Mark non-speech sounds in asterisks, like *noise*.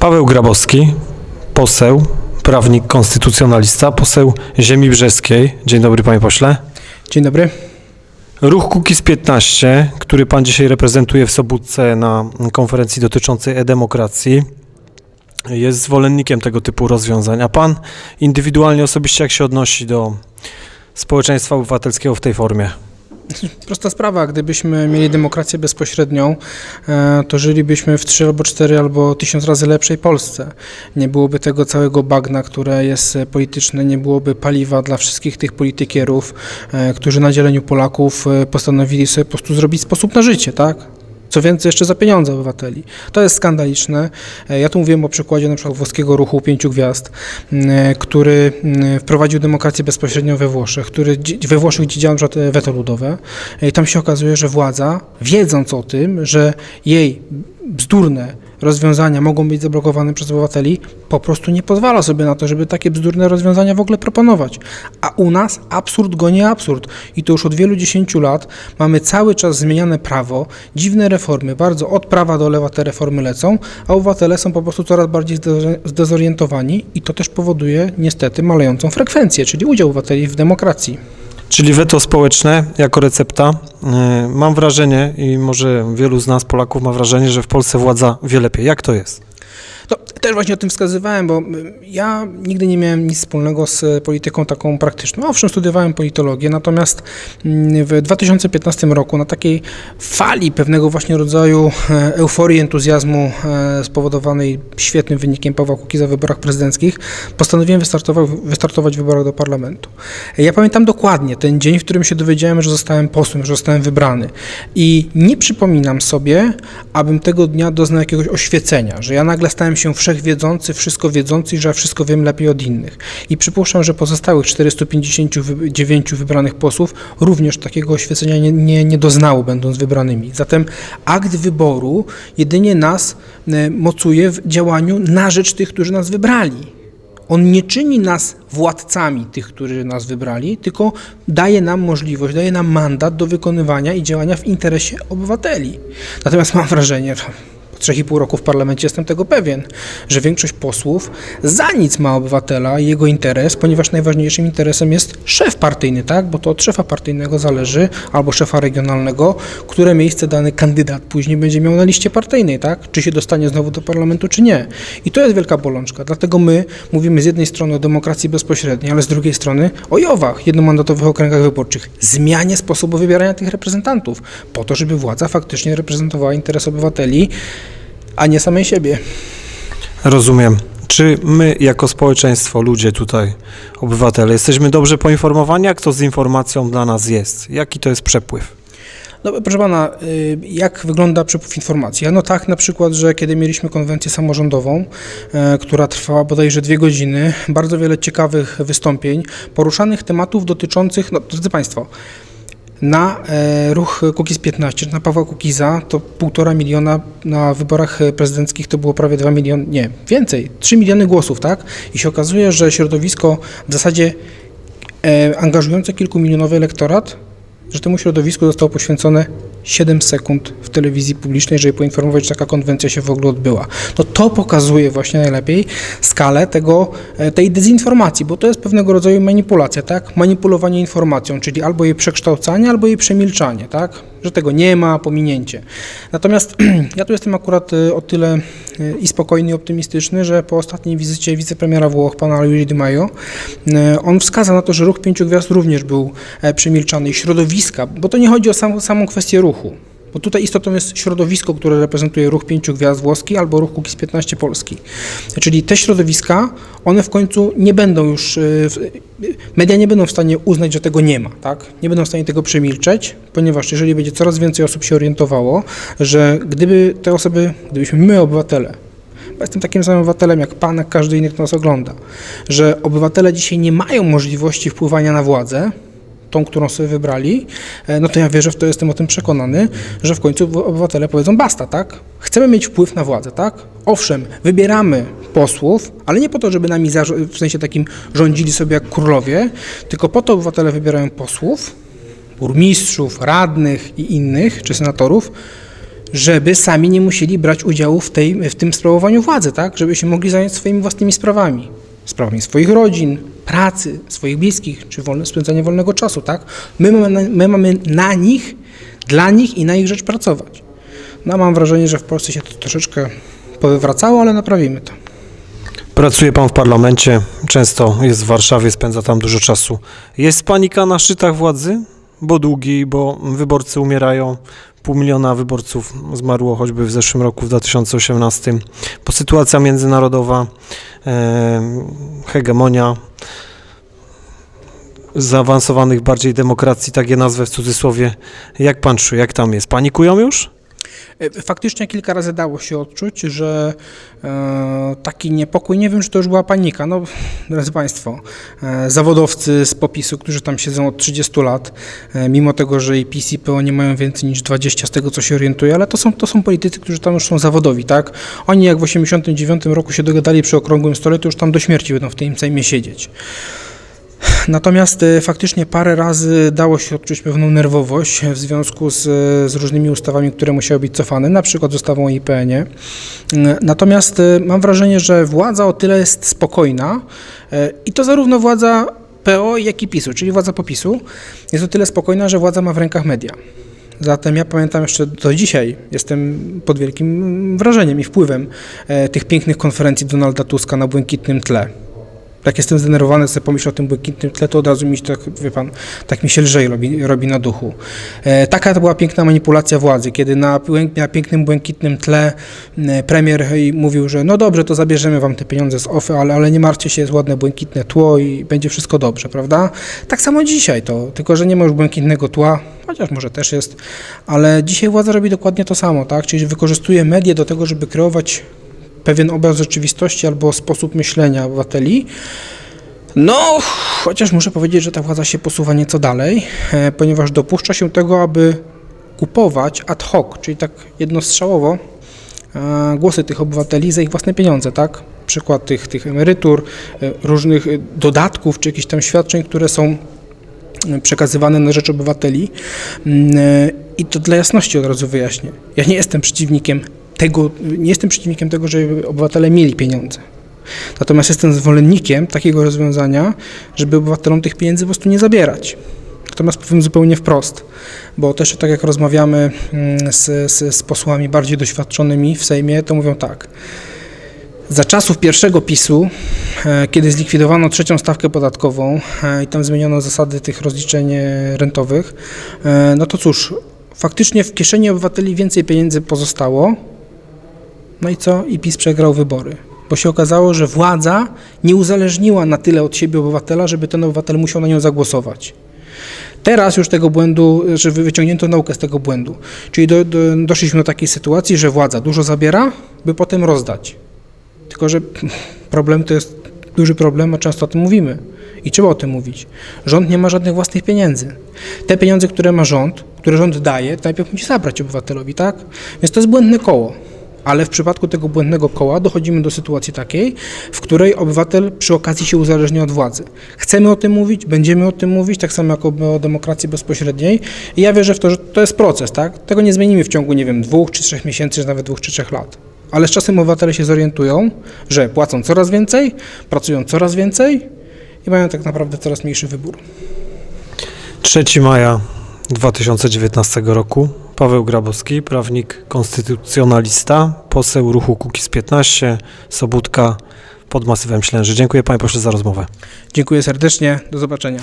Paweł Grabowski, poseł, prawnik konstytucjonalista, poseł Ziemi Brzeskiej. Dzień dobry panie pośle. Dzień dobry. Ruch Kukiz 15, który pan dzisiaj reprezentuje w Sobótce na konferencji dotyczącej e-demokracji, jest zwolennikiem tego typu rozwiązań. A pan indywidualnie, osobiście jak się odnosi do społeczeństwa obywatelskiego w tej formie? *laughs* Prosta sprawa, gdybyśmy mieli demokrację bezpośrednią, e, to żylibyśmy w trzy albo cztery albo tysiąc razy lepszej Polsce. Nie byłoby tego całego bagna, które jest polityczne, nie byłoby paliwa dla wszystkich tych politykierów, e, którzy na dzieleniu Polaków e, postanowili sobie po prostu zrobić sposób na życie, tak? Co więcej, jeszcze za pieniądze obywateli. To jest skandaliczne. E, Ja tu mówiłem o przykładzie na przykład włoskiego ruchu pięciu gwiazd, e, który wprowadził demokrację bezpośrednią we Włoszech, który we Włoszech działa na przykład e, weto ludowe. I tam się okazuje, że władza, wiedząc o tym, że jej bzdurne rozwiązania mogą być zablokowane przez obywateli, po prostu nie pozwala sobie na to, żeby takie bzdurne rozwiązania w ogóle proponować. A u nas absurd goni absurd. I to już od wielu dziesięciu lat mamy cały czas zmieniane prawo, dziwne reformy, bardzo od prawa do lewa te reformy lecą, a obywatele są po prostu coraz bardziej zde- zdezorientowani i to też powoduje niestety malejącą frekwencję, czyli udział obywateli w demokracji. Czyli weto społeczne jako recepta. Yy, Mam wrażenie i może wielu z nas, Polaków, ma wrażenie, że w Polsce władza wie lepiej. Jak to jest? To też właśnie o tym wskazywałem, bo y, ja nigdy nie miałem nic wspólnego z y, polityką taką praktyczną. Owszem, studiowałem politologię, natomiast mm, w 2015 roku na takiej fali pewnego właśnie rodzaju e, euforii, entuzjazmu e, spowodowanej świetnym wynikiem Pawła Kukiza w wyborach prezydenckich, postanowiłem wystartować, wystartować w wyborach do parlamentu. Ja pamiętam dokładnie ten dzień, w którym się dowiedziałem, że zostałem posłem, że zostałem wybrany. I nie przypominam sobie, abym tego dnia doznał jakiegoś oświecenia, że ja nagle stałem się wszechwiedzący, wszystko wiedzący że ja wszystko wiem lepiej od innych. I przypuszczam, że pozostałych 459 wybranych posłów również takiego oświecenia nie, nie, nie doznało, będąc wybranymi. Zatem akt wyboru jedynie nas e, mocuje w działaniu na rzecz tych, którzy nas wybrali. On nie czyni nas władcami tych, którzy nas wybrali, tylko daje nam możliwość, daje nam mandat do wykonywania i działania w interesie obywateli. Natomiast mam wrażenie, 3,5 roku w parlamencie jestem tego pewien, że większość posłów za nic ma obywatela i jego interes, ponieważ najważniejszym interesem jest szef partyjny, tak? Bo to od szefa partyjnego zależy, albo szefa regionalnego, które miejsce dany kandydat później będzie miał na liście partyjnej, tak? Czy się dostanie znowu do parlamentu, czy nie. I to jest wielka bolączka. Dlatego my mówimy z jednej strony o demokracji bezpośredniej, ale z drugiej strony o JOW-ach, jednomandatowych okręgach wyborczych, zmianie sposobu wybierania tych reprezentantów, po to, żeby władza faktycznie reprezentowała interes obywateli, a nie samej siebie. Rozumiem. Czy my, jako społeczeństwo, ludzie tutaj, obywatele, jesteśmy dobrze poinformowani? Jak to z informacją dla nas jest? Jaki to jest przepływ? No, proszę pana, y, jak wygląda przepływ informacji? No tak, na przykład, że kiedy mieliśmy konwencję samorządową, e, która trwała bodajże dwie godziny, bardzo wiele ciekawych wystąpień, poruszanych tematów dotyczących, no drodzy Państwo, na e, ruch Kukiz 15, na Pawła Kukiza to półtora miliona, na wyborach e, prezydenckich to było prawie 2 miliony, nie, więcej, 3 miliony głosów, tak? I się okazuje, że środowisko w zasadzie e, angażujące kilkumilionowy elektorat, że temu środowisku zostało poświęcone 7 sekund w telewizji publicznej, żeby poinformować, że taka konwencja się w ogóle odbyła. No to pokazuje właśnie najlepiej skalę tego, e, tej dezinformacji, bo to jest pewnego rodzaju manipulacja, tak? Manipulowanie informacją, czyli albo jej przekształcanie, albo jej przemilczanie, tak? Że tego nie ma, pominięcie. Natomiast *clears throat* ja tu jestem akurat e, o tyle e, i spokojny, i optymistyczny, że po ostatniej wizycie wicepremiera Włoch, pana Luigi Di Maio, on wskazał na to, że ruch pięciu gwiazd również był przemilczany i środowiska, bo to nie chodzi o sam, samą kwestię ruchu. Bo tutaj istotą jest środowisko, które reprezentuje ruch pięciu gwiazd włoski albo ruch Kukiz 15 Polski. Czyli te środowiska, one w końcu nie będą już, e, w- media nie będą w stanie uznać, że tego nie ma, tak? Nie będą w stanie tego przemilczeć, ponieważ jeżeli będzie coraz więcej osób się orientowało, że gdyby te osoby, gdybyśmy my, obywatele, jestem takim samym obywatelem jak pan, jak każdy inny, kto nas ogląda, że obywatele dzisiaj nie mają możliwości wpływania na władzę, tą, którą sobie wybrali, e, no to ja wierzę w to, jestem o tym przekonany, że w końcu obywatele powiedzą basta, tak? Chcemy mieć wpływ na władzę, tak? Owszem, wybieramy posłów, ale nie po to, żeby nami w sensie takim rządzili sobie jak królowie, tylko po to obywatele wybierają posłów, burmistrzów, radnych i innych, czy senatorów, żeby sami nie musieli brać udziału w, tej, w tym sprawowaniu władzy, tak? Żeby się mogli zająć swoimi własnymi sprawami. Sprawami swoich rodzin, pracy, swoich bliskich, czy wolne, spędzania wolnego czasu, tak? My mamy, na, my mamy na nich, dla nich i na ich rzecz pracować. No mam wrażenie, że w Polsce się to troszeczkę powywracało, ale naprawimy to. Pracuje pan w parlamencie, często jest w Warszawie, spędza tam dużo czasu. Jest panika na szczytach władzy? Bo długi, bo wyborcy umierają. Pół miliona wyborców zmarło choćby w zeszłym roku, w 2018. Bo sytuacja międzynarodowa, e, hegemonia zaawansowanych bardziej demokracji, tak je nazwę w cudzysłowie. Jak pan czuje, jak tam jest? Panikują już? E, Faktycznie kilka razy dało się odczuć, że e, taki niepokój, nie wiem, czy to już była panika. No, drodzy Państwo, e, zawodowcy z popisu, którzy tam siedzą od 30 lat, mimo tego, że i PiS i PO nie mają więcej niż 20 z tego, co się orientuje, ale to są, to są politycy, którzy tam już są zawodowi, tak? Oni jak w 89 roku się dogadali przy okrągłym stole, to już tam do śmierci będą w tym Sejmie siedzieć. Natomiast e, faktycznie parę razy dało się odczuć pewną nerwowość w związku z, z różnymi ustawami, które musiały być cofane, na przykład z ustawą o IPN-ie. Mm, Natomiast e, mam wrażenie, że władza o tyle jest spokojna i to zarówno władza PO, jak i PiSu, czyli władza popisu, jest o tyle spokojna, że władza ma w rękach media. Zatem ja pamiętam jeszcze do dzisiaj, jestem pod wielkim wrażeniem i wpływem tych pięknych konferencji Donalda Tuska na błękitnym tle. Jak jestem zdenerwowany, sobie pomyślę o tym błękitnym tle, to od razu mi się tak, wie pan, tak mi się lżej robi, robi na duchu. E, taka to była piękna manipulacja władzy, kiedy na, na pięknym błękitnym tle e, premier mówił, że no dobrze, to zabierzemy wam te pieniądze z OFE, ale, ale nie martwcie się, jest ładne błękitne tło i będzie wszystko dobrze, prawda? Tak samo dzisiaj to, tylko że nie ma już błękitnego tła, chociaż może też jest, ale dzisiaj władza robi dokładnie to samo, tak? Czyli wykorzystuje media do tego, żeby kreować pewien obraz rzeczywistości albo sposób myślenia obywateli. No, chociaż muszę powiedzieć, że ta władza się posuwa nieco dalej, e, ponieważ dopuszcza się tego, aby kupować ad hoc, czyli tak jednostrzałowo, e, głosy tych obywateli za ich własne pieniądze, tak? Przykład tych, tych emerytur, e, różnych dodatków czy jakichś tam świadczeń, które są przekazywane na rzecz obywateli. Mm, I to dla jasności od razu wyjaśnię. Ja nie jestem przeciwnikiem tego, nie jestem przeciwnikiem tego, żeby obywatele mieli pieniądze. Natomiast jestem zwolennikiem takiego rozwiązania, żeby obywatelom tych pieniędzy po prostu nie zabierać. Natomiast powiem zupełnie wprost, bo też tak jak rozmawiamy mm, z, z, z posłami bardziej doświadczonymi w Sejmie, to mówią tak. Za czasów pierwszego PiSu, e, kiedy zlikwidowano trzecią stawkę podatkową e, i tam zmieniono zasady tych rozliczeń e, rentowych, no to cóż, faktycznie w kieszeni obywateli więcej pieniędzy pozostało. No i co? I PiS przegrał wybory. Bo się okazało, że władza nie uzależniła na tyle od siebie obywatela, żeby ten obywatel musiał na nią zagłosować. Teraz już tego błędu, że wy- wyciągnięto naukę z tego błędu. Czyli do, do, doszliśmy do takiej sytuacji, że władza dużo zabiera, by potem rozdać. Tylko, że *laughs* problem to jest duży problem, a często o tym mówimy. I trzeba o tym mówić. Rząd nie ma żadnych własnych pieniędzy. Te pieniądze, które ma rząd, które rząd daje, najpierw musi zabrać obywatelowi, tak? Więc to jest błędne koło. Ale w przypadku tego błędnego koła dochodzimy do sytuacji takiej, w której obywatel przy okazji się uzależnia od władzy. Chcemy o tym mówić, będziemy o tym mówić, tak samo jak o demokracji bezpośredniej. I ja wierzę w to, że to jest proces, tak? Tego nie zmienimy w ciągu, nie wiem, dwóch czy trzech miesięcy, czy nawet dwóch czy trzech lat. Ale z czasem obywatele się zorientują, że płacą coraz więcej, pracują coraz więcej i mają tak naprawdę coraz mniejszy wybór. 3 maja 2019 roku. Paweł Grabowski, prawnik konstytucjonalista, poseł ruchu Kukiz 15, Sobótka pod masywem Ślęży. Dziękuję panie pośle za rozmowę. Dziękuję serdecznie, do zobaczenia.